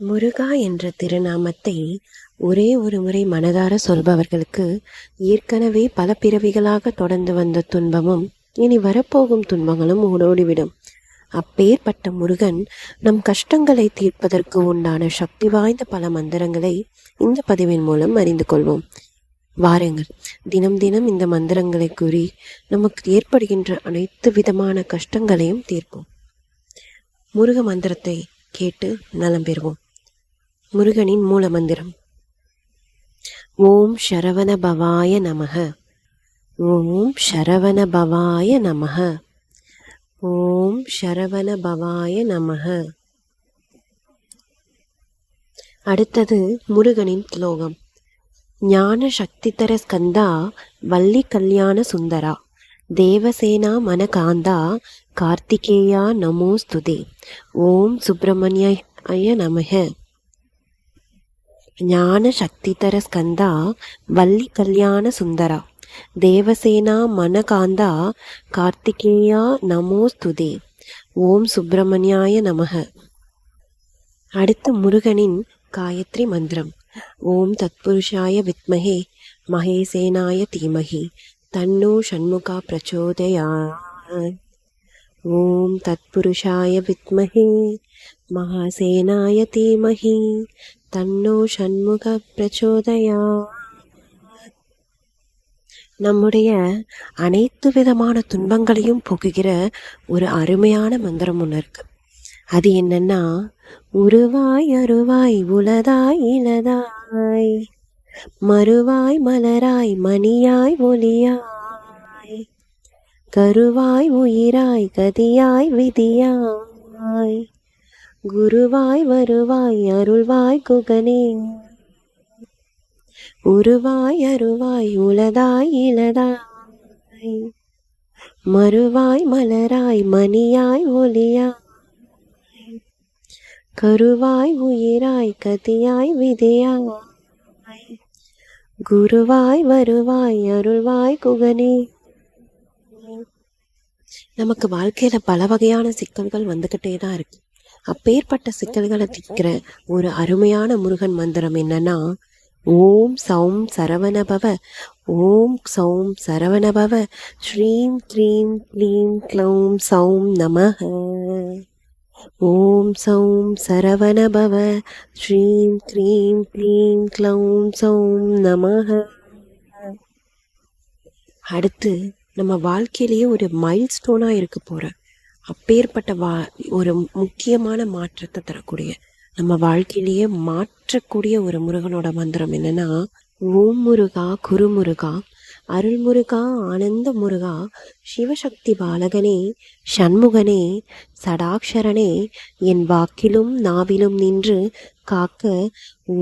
முருகா என்ற திருநாமத்தை ஒரே ஒரு முறை மனதார சொல்பவர்களுக்கு ஏற்கனவே பல பிறவிகளாக தொடர்ந்து வந்த துன்பமும் இனி வரப்போகும் துன்பங்களும் ஓடோடிவிடும் அப்பேற்பட்ட முருகன் நம் கஷ்டங்களை தீர்ப்பதற்கு உண்டான சக்தி வாய்ந்த பல மந்திரங்களை இந்த பதிவின் மூலம் அறிந்து கொள்வோம். வாருங்கள் தினம் தினம் இந்த மந்திரங்களை கூறி நமக்கு ஏற்படுகின்ற அனைத்து விதமான கஷ்டங்களையும் தீர்ப்போம். முருக மந்திரத்தை கேட்டு நலம் பெறுவோம். முருகனின் மூல மந்திரம் ஓம் சரவண பவாய நமக. ஓம் சரவண பவாய நமக. ஓம் சரவண பவாய நமக. அடுத்தது முருகனின் ஸ்லோகம். ஞான சக்திதர ஸ்கந்தா வள்ளி கல்யாண சுந்தரா. தேவசேனா மனகாந்தா கார்த்திகேயா நமோஸ்துதே. ஓம் சுப்பிரமணிய நமக. ஞான சக்திதர ஸ்கந்தா வள்ளி கல்யாண சுந்தரா. தேவசேனா மனகாந்தா கார்த்திகேயா நமோஸ்துதே. ஓம் சுப்பிரமணியாய நமக. அடுத்து முருகனின் காயத்ரி மந்திரம். ஓம் தத்புருஷாய வித்மகே மகேசேனாய தீமகி தன்னோ ஷண்முகா பிரச்சோதயா ஓம் தத்புருஷாய வித்மகே மகாசேனாய தீமகி தன்னோ சண்முக பிரச்சோதயா. நம்முடைய அனைத்து விதமான துன்பங்களையும் போக்குகிற ஒரு அருமையான மந்திரம் ஒன்று இருக்கு. அது என்னன்னா உருவாய் அருவாய் உலதாய் இலதாய் மறுவாய் மலராய் மணியாய் ஒளியாய். கருவாய் உயிராய் கதியாய் விதியாய். குருவாய் வருவாய் அருள்வாய் குகனே. உருவாய் அருவாய் உலதாய் இளதாய். மறுவாய் மலராய் மணியாய் ஒளியாய். கருவாய் உயிராய் கதியாய் விதையாய். குருவாய் வருவாய் அருள்வாய் குகனே. நமக்கு வாழ்க்கையில பல வகையான சிக்கல்கள் வந்துகிட்டே தான் இருக்கு. அப்பேற்பட்ட சிக்கல்களை தீர்க்கிற ஒரு அருமையான முருகன் மந்திரம் என்னன்னா ஓம் சௌம் சரவணபவ ஓம் சௌம் சரவணபவ ஸ்ரீம் க்ரீம் க்ளீம் க்ளௌம் சௌம் நமக ஓம் சௌம் சரவணபவ ஸ்ரீம் க்ரீம் க்ளீம் க்ளௌம் சௌம் நமக அடுத்து நம்ம வாழ்க்கையிலேயே ஒரு மைல் ஸ்டோனாக இருக்க போகிறேன் அப்பேற்பட்ட வா ஒரு முக்கியமான மாற்றத்தை தரக்கூடிய நம்ம வாழ்க்கையிலேயே மாற்றக்கூடிய ஒரு முருகனோட மந்திரம் என்னன்னா ஓம் முருகா குருமுருகா அருள்முருகா ஆனந்த முருகா சிவசக்தி பாலகனே சண்முகனே சடாக்ஷரனே என் வாக்கிலும் நாவிலும் நின்று காக்க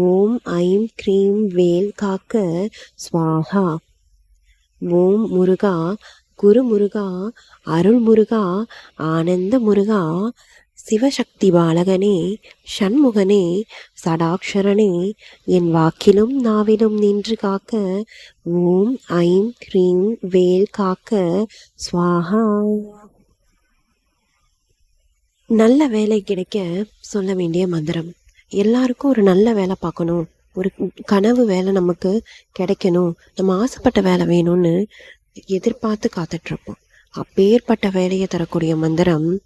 ஓம் ஐம் க்ரீம் வேல் காக்க ஸ்வாகா ஓம் முருகா குரு முருகா அருள் முருகா ஆனந்த முருகா சிவசக்தி பாலகனே ஷண்முகனே சடாக்ஷரனே என் வாக்கிலும் நாவிலும் நின்று காக்க ஓம் ஐம் க்ரீம் வேல் காக்க ஸ்வாஹா நல்ல வேலை கிடைக்க சொல்ல வேண்டிய மந்திரம். எல்லாருக்கும் ஒரு நல்ல வேலை பார்க்கணும். ஒரு கனவு வேலை நமக்கு கிடைக்கணும். நம்ம ஆசைப்பட்ட வேலை வேணும்னு எதிர்பார்த்து காத்துட்ருப்போம். அப்பேற்பட்ட வேலையை தரக்கூடிய மந்திரம்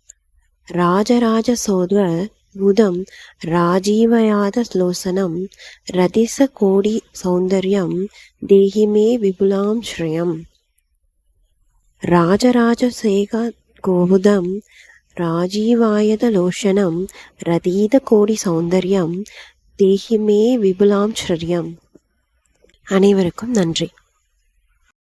ராஜராஜ சோத புதம் ராஜீவயாத ஸ்லோசனம் ரதிச கோடி சௌந்தர்யம் தேகிமே விபுலாம் ஸ்ரீயம். ராஜராஜ சேக கோபுதம் ராஜீவாயத லோஷனம் ரதீத கோடி சௌந்தர்யம் தேகிமே விபுலாம் ஸ்ரீயம். அனைவருக்கும் நன்றி.